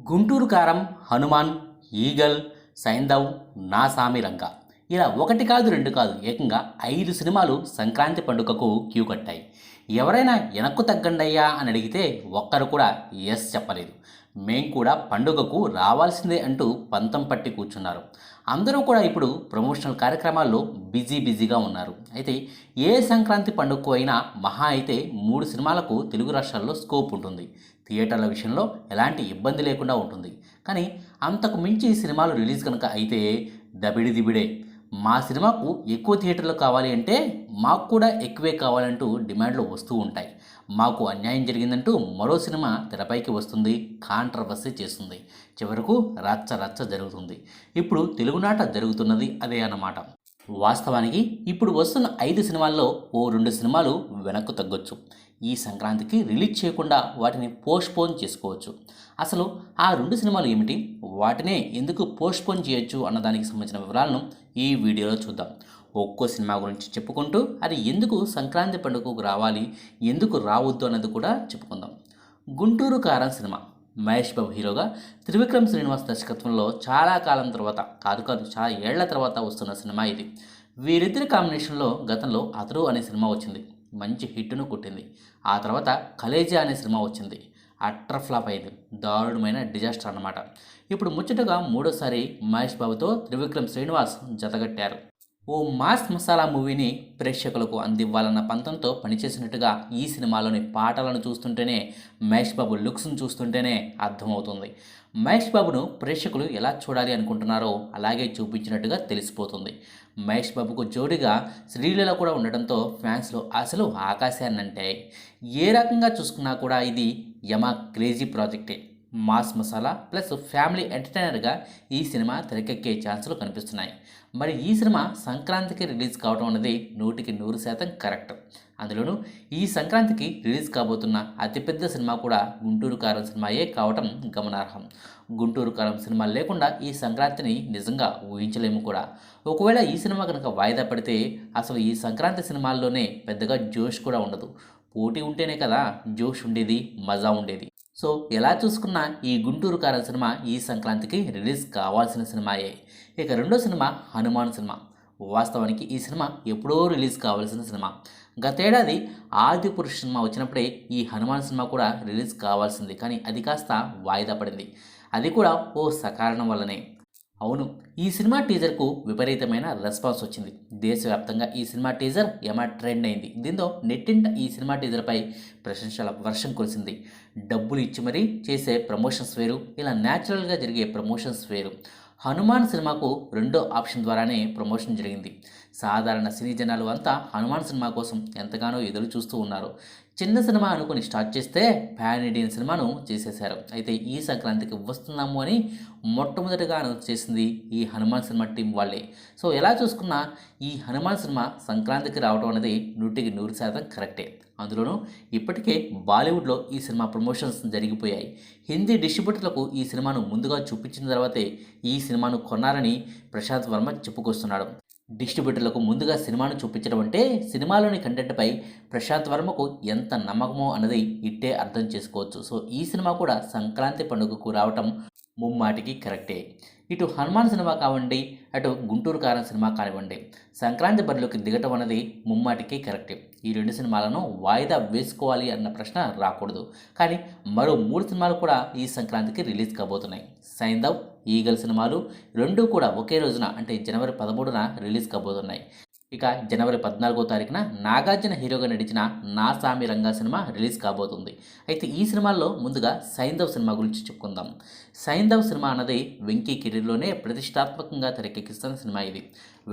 గుంటూరు కారం హనుమాన్ ఈగల్ సైందవ్ నాసామి రంగ. ఇలా ఒకటి కాదు రెండు కాదు ఏకంగా ఐదు సినిమాలు సంక్రాంతి పండుగకు క్యూ కట్టాయి. ఎవరైనా వెనక్కు తగ్గండయ్యా అని అడిగితే ఒక్కరు కూడా ఎస్ చెప్పలేదు. మేం కూడా పండుగకు రావాల్సిందే అంటూ పంతం పట్టి కూర్చున్నారు. అందరూ కూడా ఇప్పుడు ప్రమోషనల్ కార్యక్రమాల్లో బిజీ బిజీగా ఉన్నారు. అయితే ఏ సంక్రాంతి పండుగకు అయినా మహా అయితే మూడు సినిమాలకు తెలుగు రాష్ట్రాల్లో స్కోప్ ఉంటుంది. థియేటర్ల విషయంలో ఎలాంటి ఇబ్బంది లేకుండా ఉంటుంది. కానీ అంతకు మించి సినిమాలు రిలీజ్ కనుక అయితే దబిడి దిబిడే మా సినిమాకు ఎక్కువ థియేటర్లు కావాలి అంటే మాకు కూడా ఎక్కువే కావాలంటూ డిమాండ్లు వస్తూ ఉంటాయి. మాకు అన్యాయం జరిగిందంటూ మరో సినిమా తెరపైకి వస్తుంది కాంట్రవర్సీ చేస్తుంది. చివరకు రచ్చ రచ్చ జరుగుతుంది. ఇప్పుడు తెలుగునాట జరుగుతున్నది అదే అన్నమాట. వాస్తవానికి ఇప్పుడు వస్తున్న ఐదు సినిమాల్లో ఓ రెండు సినిమాలు వెనక్కు తగ్గొచ్చు. ఈ సంక్రాంతికి రిలీజ్ చేయకుండా వాటిని పోస్ట్పోన్ చేసుకోవచ్చు. అసలు ఆ రెండు సినిమాలు ఏమిటి? వాటినే ఎందుకు పోస్ట్పోన్ చేయొచ్చు అన్నదానికి సంబంధించిన వివరాలను ఈ వీడియోలో చూద్దాం. ఒక్కో సినిమా గురించి చెప్పుకుంటూ అది ఎందుకు సంక్రాంతి పండుగకు రావాలి ఎందుకు రావద్దు అన్నది కూడా చెప్పుకుందాం. గుంటూరు కారం సినిమా. మహేష్ బాబు హీరోగా త్రివిక్రమ్ శ్రీనివాస్ దర్శకత్వంలో చాలా కాలం తర్వాత కాదు కాదు చాలా ఏళ్ళ తర్వాత వస్తున్న సినిమా ఇది. వీరిద్దరి కాంబినేషన్లో గతంలో అతడు అనే సినిమా వచ్చింది. మంచి హిట్ను కొట్టింది. ఆ తర్వాత కలేజా అనే సినిమా వచ్చింది. అట్టర్ ఫ్లాప్ అయింది. దారుణమైన డిజాస్టర్ అన్నమాట. ఇప్పుడు ముచ్చటగా మూడోసారి మహేష్ బాబుతో త్రివిక్రమ్ శ్రీనివాస్ జతగట్టారు. ఓ మాస్ మసాలా మూవీని ప్రేక్షకులకు అందివ్వాలన్న పంతంతో పనిచేసినట్టుగా ఈ సినిమాలోని పాటలను చూస్తుంటేనే మహేష్ బాబు లుక్స్ను చూస్తుంటేనే అర్థమవుతుంది. మహేష్ బాబును ప్రేక్షకులు ఎలా చూడాలి అనుకుంటున్నారో అలాగే చూపించినట్టుగా తెలిసిపోతుంది. మహేష్ బాబుకు జోడిగా శ్రీలీల కూడా ఉండడంతో ఫ్యాన్స్లో అసలు ఆకాశాన్నంటాయి ఏ రకంగా చూసుకున్నా కూడా ఇది యమా క్రేజీ ప్రాజెక్టే. మాస్ మసాలా ప్లస్ ఫ్యామిలీ ఎంటర్టైనర్గా ఈ సినిమా తెరకెక్కే ఛాన్సులు కనిపిస్తున్నాయి. మరి ఈ సినిమా సంక్రాంతికి రిలీజ్ కావడం అనేది నూటికి నూరు శాతం కరెక్ట్. అందులోనూ ఈ సంక్రాంతికి రిలీజ్ కాబోతున్న అతిపెద్ద సినిమా కూడా గుంటూరు కారం సినిమాయే కావటం గమనార్హం. గుంటూరు కారం సినిమా లేకుండా ఈ సంక్రాంతిని నిజంగా ఊహించలేము కూడా. ఒకవేళ ఈ సినిమా కనుక వాయిదా పడితే అసలు ఈ సంక్రాంతి సినిమాల్లోనే పెద్దగా జోష్ కూడా ఉండదు. పోటీ ఉంటేనే కదా జోష్ ఉండేది మజా ఉండేది. సో ఎలా చూసుకున్నా ఈ గుంటూరు కారం సినిమా ఈ సంక్రాంతికి రిలీజ్ కావాల్సిన సినిమాయే. ఇక రెండో సినిమా హనుమాన్ సినిమా. వాస్తవానికి ఈ సినిమా ఎప్పుడో రిలీజ్ కావాల్సిన సినిమా. గతేడాది ఆది పురుష్ సినిమా వచ్చినప్పుడే ఈ హనుమాన్ సినిమా కూడా రిలీజ్ కావాల్సింది. కానీ అది కాస్త వాయిదా పడింది. అది కూడా ఓ సకారణం వల్లనే. అవును. ఈ సినిమా టీజర్కు విపరీతమైన రెస్పాన్స్ వచ్చింది. దేశవ్యాప్తంగా ఈ సినిమా టీజర్ యమ ట్రెండ్ అయింది. దీంతో నెట్టింట ఈ సినిమా టీజర్పై ప్రశంసల వర్షం కురిసింది. డబ్బులు ఇచ్చి మరీ చేసే ప్రమోషన్స్ వేరు ఇలా న్యాచురల్గా జరిగే ప్రమోషన్స్ వేరు. హనుమాన్ సినిమాకు రెండో ఆప్షన్ ద్వారానే ప్రమోషన్ జరిగింది. సాధారణ సినీ జనాలు అంతా హనుమాన్ సినిమా కోసం ఎంతగానో ఎదురు చూస్తూ ఉన్నారు. చిన్న సినిమా అనుకుని స్టార్ట్ చేస్తే పాన్ ఇండియన్ సినిమాను చేసేశారు. అయితే ఈ సంక్రాంతికి వస్తున్నాము అని మొట్టమొదటిగా అనౌన్స్ చేసింది ఈ హనుమాన్ సినిమా టీం వాళ్ళే. సో ఎలా చూసుకున్నా ఈ హనుమాన్ సినిమా సంక్రాంతికి రావడం అనేది నూటికి నూరు శాతం కరెక్టే. అందులోనూ ఇప్పటికే బాలీవుడ్లో ఈ సినిమా ప్రమోషన్స్ జరిగిపోయాయి. హిందీ డిస్ట్రిబ్యూటర్లకు ఈ సినిమాను ముందుగా చూపించిన తర్వాతే ఈ సినిమాను కొన్నారని ప్రశాంత్ వర్మ చెప్పుకొస్తున్నాడు. డిస్ట్రిబ్యూటర్లకు ముందుగా సినిమాను చూపించడం అంటే సినిమాలోని కంటెంట్పై ప్రశాంత్ వర్మకు ఎంత నమ్మకమో అన్నది ఇట్టే అర్థం చేసుకోవచ్చు. సో ఈ సినిమా కూడా సంక్రాంతి పండుగకు రావటం ముమ్మాటికి కరెక్టే. ఇటు హనుమాన్ సినిమా కావండి అటు గుంటూరు కారం సినిమా కానివ్వండి. సంక్రాంతి బరిలోకి దిగటం అనేది ముమ్మాటికి కరెక్టే. ఈ రెండు సినిమాలను వాయిదా వేసుకోవాలి అన్న ప్రశ్న రాకూడదు. కానీ మరో మూడు సినిమాలు కూడా ఈ సంక్రాంతికి రిలీజ్ కాబోతున్నాయి. సైంధవ్ ఈగల్ సినిమాలు రెండూ కూడా ఒకే రోజున అంటే జనవరి పదమూడున రిలీజ్ కాబోతున్నాయి. ఇక జనవరి పద్నాలుగో తారీఖున నాగార్జున హీరోగా నడిచిన నా సామి రంగా సినిమా రిలీజ్ కాబోతుంది. అయితే ఈ సినిమాల్లో ముందుగా సైంధవ్ సినిమా గురించి చెప్పుకుందాం. సైంధవ్ సినిమా అన్నది వెంకీ కెరీర్లోనే ప్రతిష్టాత్మకంగా తెరకెక్కిస్తున్న సినిమా ఇది.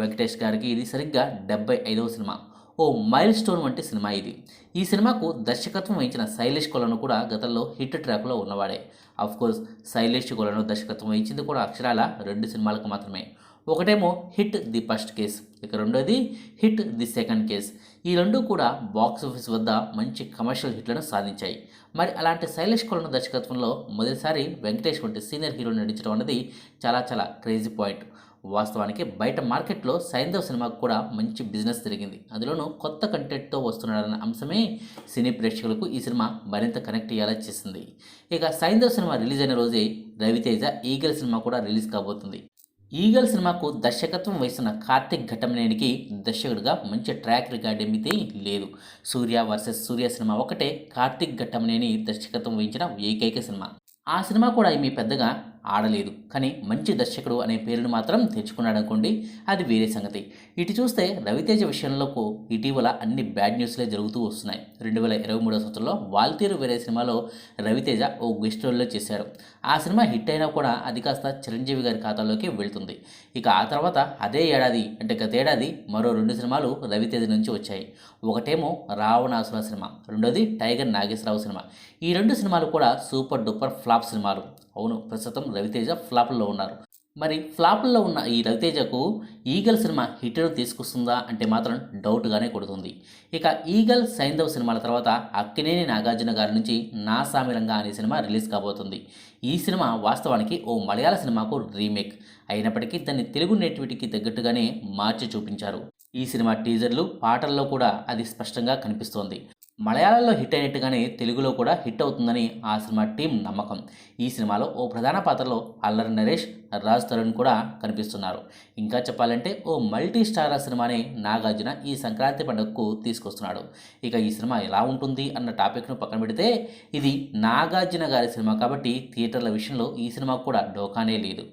వెంకటేష్ గారికి ఇది సరిగ్గా డెబ్బై ఐదవ సినిమా. ఓ మైల్ స్టోన్ వంటి సినిమా ఇది. ఈ సినిమాకు దర్శకత్వం వహించిన శైలేష్ కొలను కూడా గతంలో హిట్ ట్రాక్లో ఉన్నవాడే. కోర్స్ శైలేష్ కొలను దర్శకత్వం వహించింది కూడా అక్షరాల రెండు సినిమాలకు మాత్రమే. ఒకటేమో హిట్ ది ఫస్ట్ కేస్ ఇక రెండోది హిట్ ది సెకండ్ కేస్. ఈ రెండు కూడా బాక్స్ ఆఫీస్ వద్ద మంచి కమర్షియల్ హిట్లను సాధించాయి. మరి అలాంటి శైలేష్ కొలను దర్శకత్వంలో మొదటిసారి వెంకటేష్ వంటి సీనియర్ హీరో నటించడం అనేది చాలా చాలా క్రేజీ పాయింట్ వాస్తవానికి బయట మార్కెట్లో సైంధవ్ సినిమాకు కూడా మంచి బిజినెస్ జరిగింది. అందులోనూ కొత్త కంటెంట్తో వస్తున్నాడన్న అంశమే సినీ ప్రేక్షకులకు ఈ సినిమా మరింత కనెక్ట్ అయ్యేలా చేసింది. ఇక సైంధవ్ సినిమా రిలీజ్ అయిన రోజే రవితేజ ఈగల్ సినిమా కూడా రిలీజ్ కాబోతుంది. ఈగల్ సినిమాకు దర్శకత్వం వహిస్తున్న కార్తిక్ ఘటమనేనికి దర్శకుడిగా మంచి ట్రాక్ రికార్డ్ ఏమితే లేదు. సూర్య వర్సెస్ సూర్య సినిమా ఒకటే కార్తిక్ ఘట్టమనేని దర్శకత్వం వహించిన ఏకైక సినిమా. ఆ సినిమా కూడా ఏమీ పెద్దగా ఆడలేదు. కానీ మంచి దర్శకుడు అనే పేరును మాత్రం తెచ్చుకున్నాడు అనుకోండి అది వేరే సంగతి. ఇటు చూస్తే రవితేజ విషయంలోకి ఇటీవల అన్ని బ్యాడ్ న్యూస్లే జరుగుతూ వస్తున్నాయి. రెండు వేల ఇరవై మూడో సంవత్సరంలో వాల్తీరు వేరే సినిమాలో రవితేజ ఓ గెస్ట్ రోల్లో చేశాడు. ఆ సినిమా హిట్ అయినా కూడా అది కాస్త చిరంజీవి గారి ఖాతాలోకి వెళ్తుంది. ఇక ఆ తర్వాత అదే ఏడాది అంటే గతేడాది మరో రెండు సినిమాలు రవితేజ నుంచి వచ్చాయి. ఒకటేమో రావణాసుర సినిమా రెండోది టైగర్ నాగేశ్వరరావు సినిమా. ఈ రెండు సినిమాలు కూడా సూపర్ డూపర్ ఫ్లాప్ సినిమాలు. అవును ప్రస్తుతం రవితేజ ఫ్లాప్ ఫ్లాప్లో ఉన్నారు. మరి ఫ్లాప్లో ఉన్న ఈ రవితేజకు ఈగల్ సినిమా హిట్ను తీసుకొస్తుందా అంటే మాత్రం డౌట్గానే కొడుతుంది. ఇక ఈగల్ సైంధవ్ సినిమాల తర్వాత అక్కినేని నాగార్జున గారి నుంచి నా సామిరంగా అనే సినిమా రిలీజ్ కాబోతుంది. ఈ సినిమా వాస్తవానికి ఓ మలయాళ సినిమాకు రీమేక్. అయినప్పటికీ దాన్ని తెలుగు నేటివిటీకి తగ్గట్టుగానే మార్చి చూపించారు. ఈ సినిమా టీజర్లు పాటల్లో కూడా అది స్పష్టంగా కనిపిస్తోంది. మలయాళంలో హిట్ అయినట్టుగానే తెలుగులో కూడా హిట్ అవుతుందని ఆ సినిమా టీం నమ్మకం. ఈ సినిమాలో ఓ ప్రధాన పాత్రలో అల్లరి నరేష్ రాజ్ తరుణ్ కూడా కనిపిస్తున్నారు. ఇంకా చెప్పాలంటే ఓ మల్టీ స్టార్ సినిమాని నాగార్జున ఈ సంక్రాంతి పండుగకు తీసుకొస్తున్నాడు. ఇక ఈ సినిమా ఎలా ఉంటుంది అన్న టాపిక్ను పక్కన పెడితే ఇది నాగార్జున గారి సినిమా కాబట్టి థియేటర్ల విషయంలో ఈ సినిమా కూడా డోకానే లేదు.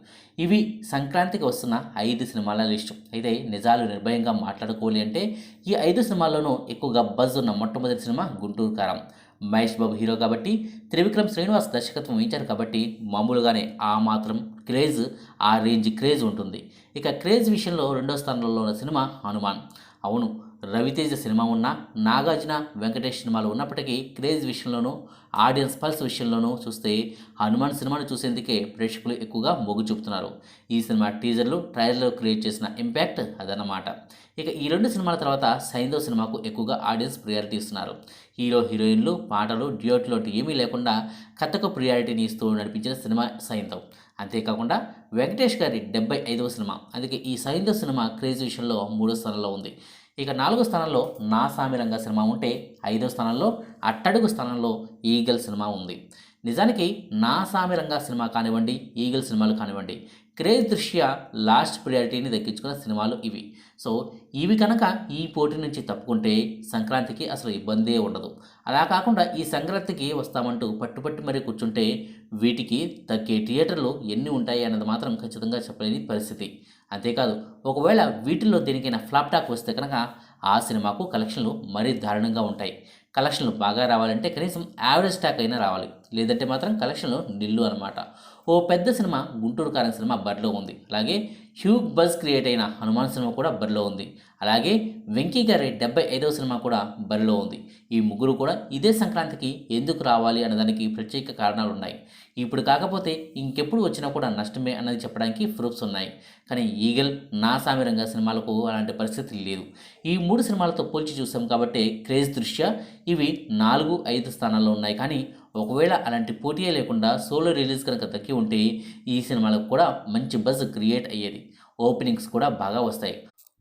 ఇవి సంక్రాంతికి వస్తున్న ఐదు సినిమాల లిస్టు. అయితే నిజాలు నిర్భయంగా మాట్లాడుకోవాలి అంటే ఈ ఐదు సినిమాల్లోనూ ఎక్కువగా బజ్ ఉన్న మొట్టమొదటి సినిమా గుంటూరు కారం. మహేష్ బాబు హీరో కాబట్టి త్రివిక్రమ్ శ్రీనివాస్ దర్శకత్వం వహించారు కాబట్టి మామూలుగానే ఆ మాత్రం క్రేజ్ ఆ రేంజ్ క్రేజ్ ఉంటుంది. ఇక క్రేజ్ విషయంలో రెండో స్థానంలో ఉన్న సినిమా హనుమాన్. అవును రవితేజ సినిమా ఉన్నా నాగార్జున వెంకటేష్ సినిమాలు ఉన్నప్పటికీ క్రేజ్ విషయంలోనూ ఆడియన్స్ పల్స్ విషయంలోనూ చూస్తే హనుమాన్ సినిమాను చూసేందుకే ప్రేక్షకులు ఎక్కువగా మొగ్గు చూపుతున్నారు. ఈ సినిమా టీజర్లు ట్రైలర్లు క్రియేట్ చేసిన ఇంపాక్ట్ అదన్నమాట. ఇక ఈ రెండు సినిమాల తర్వాత సైంధవ్ సినిమాకు ఎక్కువగా ఆడియన్స్ ప్రియారిటీ ఇస్తున్నారు. హీరో హీరోయిన్లు పాటలు డ్యూట్లు ఏమీ లేకుండా కథకు ప్రియారిటీని ఇస్తూ నడిపించిన సినిమా సైంధవ్ అంతేకాకుండా వెంకటేష్ గారి డెబ్బై ఐదవ సినిమా అందుకే ఈ సైంధవ్ సినిమా క్రేజ్ విషయంలో మూడో స్థానంలో ఉంది. ఇక నాలుగో స్థానంలో నా సామిరంగ సినిమా ఉంటే ఐదో స్థానంలో అట్టడుగు స్థానంలో ఈగల్ సినిమా ఉంది. నిజానికి నా సామిరంగ సినిమా కానివ్వండి ఈగల్ సినిమాలు కానివ్వండి క్రేజ్ దృష్ట్యా లాస్ట్ ప్రియారిటీని దక్కించుకున్న సినిమాలు ఇవి. సో ఇవి కనుక ఈ పోటీ నుంచి తప్పుకుంటే సంక్రాంతికి అసలు ఇబ్బందే ఉండదు. అలా కాకుండా ఈ సంక్రాంతికి వస్తామంటూ పట్టుపట్టి మరీ కూర్చుంటే వీటికి తగ్గే థియేటర్లు ఎన్ని ఉంటాయి అన్నది మాత్రం ఖచ్చితంగా చెప్పలేని పరిస్థితి. అంతేకాదు ఒకవేళ వీటిల్లో దేనికైనా ఫ్లాప్ టాక్ వస్తే కనుక ఆ సినిమాకు కలెక్షన్లు మరీ దారుణంగా ఉంటాయి. కలెక్షన్లు బాగా రావాలంటే కనీసం యావరేజ్ టాక్ అయినా రావాలి. లేదంటే మాత్రం కలెక్షన్లో నిల్లు అనమాట ఓ పెద్ద సినిమా గుంటూరు కారం సినిమా బరిలో ఉంది. అలాగే హ్యూగ్ బజ్ క్రియేట్ అయిన హనుమాన్ సినిమా కూడా బరిలో ఉంది. అలాగే వెంకీ గారి డెబ్బై ఐదవ సినిమా కూడా బరిలో ఉంది. ఈ ముగ్గురు కూడా ఇదే సంక్రాంతికి ఎందుకు రావాలి అన్నదానికి ప్రత్యేక కారణాలు ఉన్నాయి. ఇప్పుడు కాకపోతే ఇంకెప్పుడు వచ్చినా కూడా నష్టమే అన్నది చెప్పడానికి ప్రూఫ్స్ ఉన్నాయి. కానీ ఈగల్ నా సామిరంగ సినిమాలకు అలాంటి పరిస్థితి లేదు. ఈ మూడు సినిమాలతో పోల్చి చూసాం కాబట్టి క్రేజ్ దృష్ట్యా ఇవి నాలుగు ఐదు స్థానాల్లో ఉన్నాయి. కానీ ఒకవేళ అలాంటి పోటీయే లేకుండా సోలో రిలీజ్ కనుక దక్కి ఉంటే ఈ సినిమాలకు కూడా మంచి బజ్ క్రియేట్ అయ్యేది. ఓపెనింగ్స్ కూడా బాగా వస్తాయి.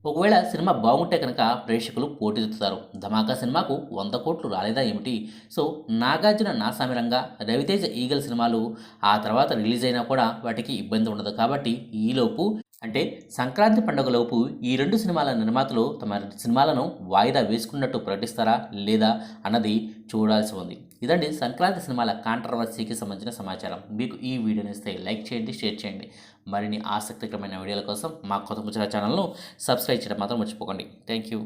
ఒకవేళ సినిమా బాగుంటే కనుక ప్రేక్షకులు పోటీతుతారు ధమాకా సినిమాకు వంద కోట్లు రాలేదా ఏమిటి? సో నాగార్జున నాసామిరంగా రవితేజ ఈగల్ సినిమాలు ఆ తర్వాత రిలీజ్ అయినా కూడా వాటికి ఇబ్బంది ఉండదు. కాబట్టి ఈలోపు అంటే సంక్రాంతి పండుగలోపు ఈ రెండు సినిమాల నిర్మాతలు తమ సినిమాలను వాయిదా వేసుకున్నట్టు ప్రకటిస్తారా లేదా అన్నది చూడాల్సి ఉంది. ఇదండి సంక్రాంతి సినిమాల కాంట్రవర్సీకి సంబంధించిన సమాచారం. మీకు ఈ వీడియో ఇస్తే లైక్ చేయండి షేర్ చేయండి. మరిన్ని ఆసక్తికరమైన వీడియోల కోసం మా కొత్త ముచ్చట ఛానల్ను సబ్స్క్రైబ్ చేయడం మాత్రం మర్చిపోకండి. Thank you